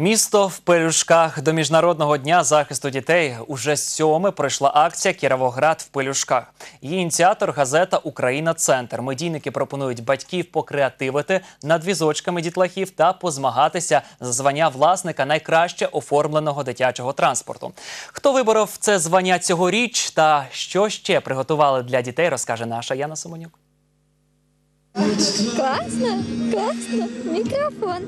Місто в пелюшках до міжнародного дня захисту дітей уже сьоме пройшла акція Кіровоград в пелюшках. Її ініціатор газета Україна Центр. Медійники пропонують батьків покреативити над візочками дітлахів та позмагатися за звання власника найкраще оформленого дитячого транспорту. Хто виборов це звання цьогоріч та що ще приготували для дітей, розкаже наша Яна Семенюк. Класно, класно. Мікрофон.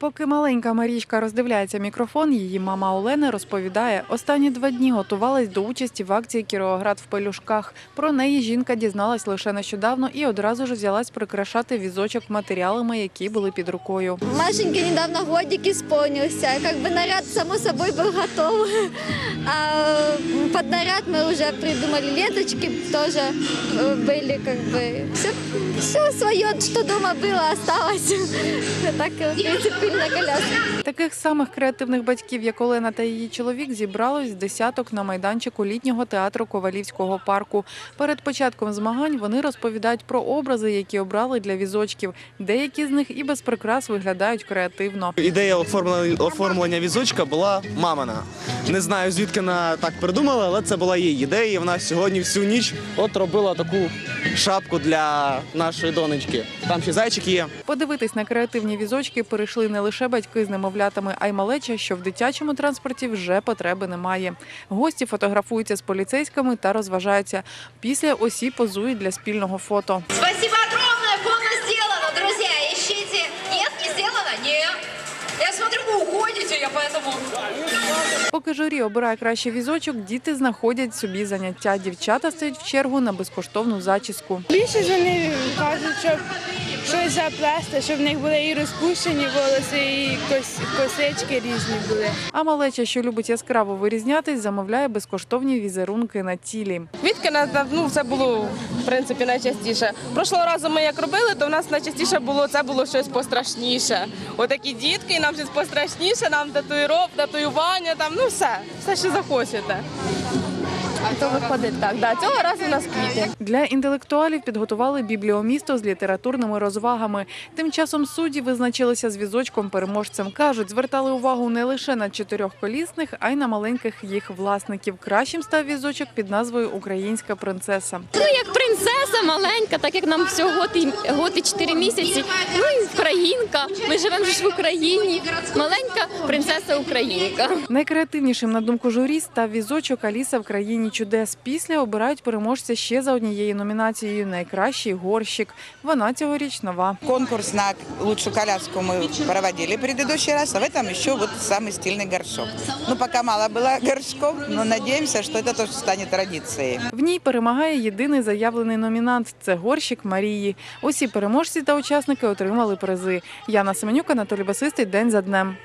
Поки маленька Марічка роздивляється мікрофон, її мама Олена розповідає, останні два дні готувалась до участі в акції Кіровоград в пелюшках. Про неї жінка дізналась лише нещодавно і одразу ж взялась прикрашати візочок матеріалами, які були під рукою. Машеньке недавно годик исполнился. Как бы наряд, само собой, был готов. А под наряд мы уже придумали ленточки, тоже э, были как бы... Все, все свое, что дома было, осталось. Так, э, прицепили на коляску. Таких самих креативних батьків, як Олена та її чоловік, зібралось з десяток на майданчику літнього театру Ковалівського парку. Перед початком змагань вони розповідають про образи, які обрали для візочків. Деякі з них і без прикрас виглядають креативно. Ідея оформлення, оформлення візочка була мамина. Не знаю, звідки вона так придумала, але це була її ідея. І вона сьогодні всю ніч от робила таку шапку для нашої донечки. Там ще зайчик є. Подивитись на креативні візочки перейшли не лише батьки з немовлятами, а й малеча, що в дитячому транспорті вже потреби немає. Гості фотографуються з поліцейськими та розважаються. Після осі позують для спільного фото. Спасибо огромное, фото сделано, друзі. Ищите. Ні, не сделано? Ні. Я смотрю, ви уходите, я поэтому... Поки журі обирає кращий візочок, діти знаходять собі заняття. Дівчата стоять в чергу на безкоштовну зачіску. Більше вони кажуть, щоб щось заплести, щоб в них були і розпущені волоси, і кос- косички різні були. А малеча, що любить яскраво вирізнятись, замовляє безкоштовні візерунки на тілі. Квітки на- на- ну, це було в принципі найчастіше. Прошлого разу ми як робили, то в нас найчастіше було це було щось пострашніше. Отакі дітки, і нам щось пострашніше, нам татуїров, татуювання, там ну все, все, що захочете. То виходить так. Да, цього разу у нас квіти. Для інтелектуалів підготували бібліомісто з літературними розвагами. Тим часом судді визначилися з візочком переможцем. кажуть, звертали увагу не лише на чотирьохколісних, а й на маленьких їх власників. Кращим став візочок під назвою Українська принцеса. Ну, як принцеса маленька, так як нам всього год і, год і 4 місяці. Ну і українка. Ми живемо ж в Україні. Маленька принцеса Українка. Найкреативнішим на думку журі став візочок Аліса в країні чудес. Після обирають переможця ще за однією номінацією Найкращий горщик. Вона цьогоріч нова. Конкурс на лучшую коляску мы проводили в предыдущий раз, а в этом еще вот самый стильный горшок. Ну, пока мало было горшков, но надеемся, что это тоже станет традицией. В ній перемагає єдиний заявлений номінант це горщик Марії. Усі переможці та учасники отримали призи. Яна Семенюк, Анатолій Басистий. День за днем.